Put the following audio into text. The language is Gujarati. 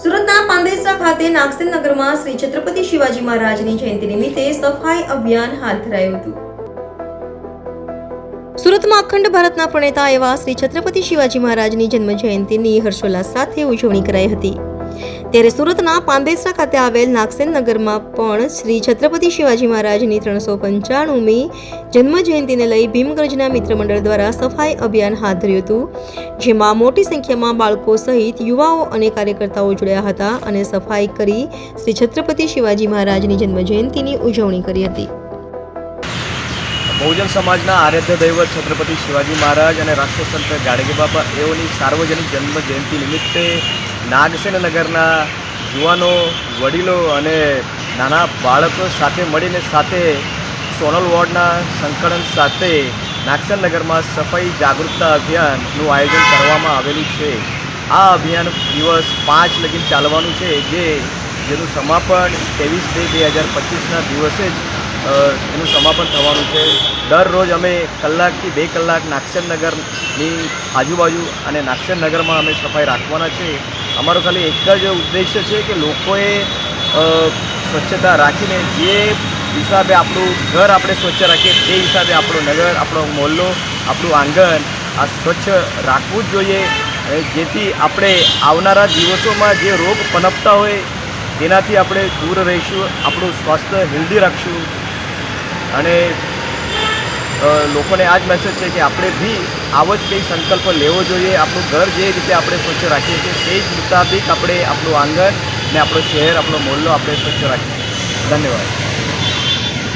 સુરતના પાંદેસરા ખાતે નાગસેન નગરમાં શ્રી છત્રપતિ શિવાજી મહારાજની જયંતિ નિમિત્તે સફાઈ અભિયાન હાથ ધરાયું હતું. સુરતમાં અખંડ ભારતના પ્રણેતા એવા શ્રી છત્રપતિ શિવાજી મહારાજની જન્મ જયંતિની હર્ષોલ્લાસ સાથે ઉજવણી કરાઈ હતી. ત્યારે સુરતના પાંદેસરા ખાતે આવેલ નાગસેન નગરમાં પણ શ્રી છત્રપતિ શિવાજી મહારાજની ત્રણસો પંચાણુમી જન્મજયંતિને લઈ ભીમગર્જના મિત્ર મંડળ દ્વારા સફાઈ અભિયાન હાથ ધર્યું હતું, જેમાં મોટી સંખ્યામાં બાળકો સહિત યુવાઓ અને કાર્યકર્તાઓ જોડ્યા હતા અને સફાઈ કરી શ્રી છત્રપતિ શિવાજી મહારાજની જન્મ જયંતિની ઉજવણી કરી હતી. બહુજન સમાજના આરાધ્ય દૈવત છત્રપતિ શિવાજી મહારાજ અને રાષ્ટ્રસંત ગાડગે બાપા, એઓની સાર્વજનિક જન્મ જયંતિ નિમિત્તે નાગસેન નગરના યુવાનો, વડીલો અને નાના બાળકો સાથે મળીને સાથે સોનલ વોર્ડના સંકલન સાથે નાગસેન નગરમાં સફાઈ જાગૃતતા અભિયાનનું આયોજન કરવામાં આવેલું છે. આ અભિયાન દિવસ પાંચ લગીન ચાલવાનું છે, જે જેનું સમાપન ત્રેવીસ બે બે હજાર પચીસના દિવસે જ એનું સમાપન થવાનું છે. દરરોજ અમે કલાકથી બે કલાક નાગસેન નગરની આજુબાજુ અને નાગસેન નગરમાં અમે સફાઈ રાખવાના છે. અમારો ખાલી એક જ ઉદ્દેશ્ય છે કે લોકોએ સ્વચ્છતા રાખીને જે હિસાબે આપણું ઘર આપણે સ્વચ્છ રાખીએ, તે હિસાબે આપણો નગર, આપણો મોહલ્લો આપણું આંગણ આ સ્વચ્છ રાખવું જ જોઈએ. જેથી આપણે આવનારા દિવસોમાં જે રોગ પનપતા હોય, તેનાથી આપણે દૂર રહીશું, આપણું સ્વાસ્થ્ય હેલ્ધી રાખશું. અને લોકોને આ જ મેસેજ છે કે આપણે બી આવો જ કંઈ સંકલ્પ લેવો જોઈએ. આપણું ઘર જે રીતે આપણે સ્વચ્છ રાખીએ છીએ, તે જ મુતાબિક આપણે આપણું આંગણ ને આપણો શહેર, આપણો મોહલ્લો આપણે સ્વચ્છ રાખીએ ધન્યવાદ.